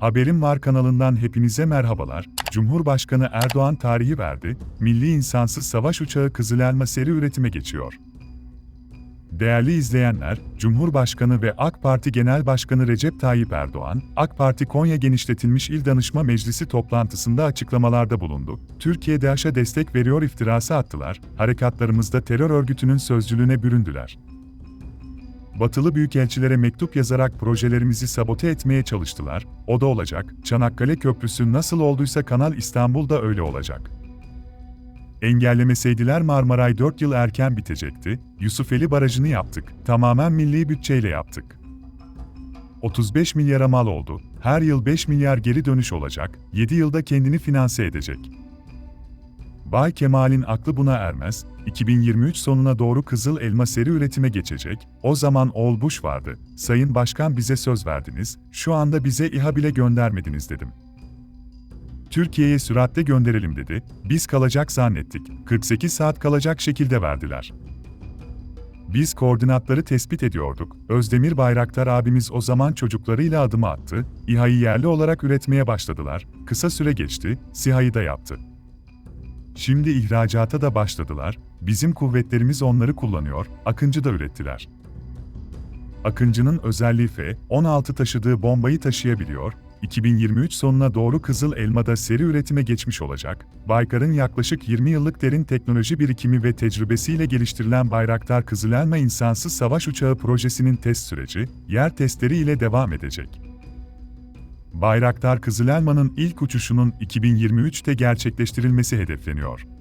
Haberim Var kanalından hepinize merhabalar. Cumhurbaşkanı Erdoğan tarihi verdi. Milli insansız savaş uçağı Kızıl Elma seri üretime geçiyor. Değerli izleyenler, Cumhurbaşkanı ve AK Parti Genel Başkanı Recep Tayyip Erdoğan, AK Parti Konya Genişletilmiş İl Danışma Meclisi toplantısında açıklamalarda bulundu. Türkiye DAEŞ'e destek veriyor iftirası attılar, harekatlarımızda terör örgütünün sözcülüğüne büründüler. Batılı büyükelçilere mektup yazarak projelerimizi sabote etmeye çalıştılar. O da olacak. Çanakkale Köprüsü nasıl olduysa Kanal İstanbul'da öyle olacak. Engellemeseydiler Marmaray 4 yıl erken bitecekti. Yusufeli Barajı'nı yaptık. Tamamen milli bütçeyle yaptık. 35 milyara mal oldu. Her yıl 5 milyar geri dönüş olacak. 7 yılda kendini finanse edecek. Bay Kemal'in aklı buna ermez, 2023 sonuna doğru Kızıl Elma seri üretime geçecek, o zaman Oğul Bush vardı, Sayın Başkan bize söz verdiniz, şu anda bize İHA bile göndermediniz dedim. Türkiye'ye süratle gönderelim dedi, biz kalacak zannettik, 48 saat kalacak şekilde verdiler. Biz koordinatları tespit ediyorduk, Özdemir Bayraktar abimiz o zaman çocuklarıyla adımı attı, İHA'yı yerli olarak üretmeye başladılar, kısa süre geçti, SİHA'yı da yaptı. Şimdi ihracata da başladılar, bizim kuvvetlerimiz onları kullanıyor, Akıncı da ürettiler. Akıncı'nın özelliği F-16 taşıdığı bombayı taşıyabiliyor, 2023 sonuna doğru Kızıl Elma'da seri üretime geçmiş olacak. Baykar'ın yaklaşık 20 yıllık derin teknoloji birikimi ve tecrübesiyle geliştirilen Bayraktar Kızıl Elma İnsansız Savaş Uçağı projesinin test süreci, yer testleri ile devam edecek. Bayraktar Kızılelma'nın ilk uçuşunun 2023'te gerçekleştirilmesi hedefleniyor.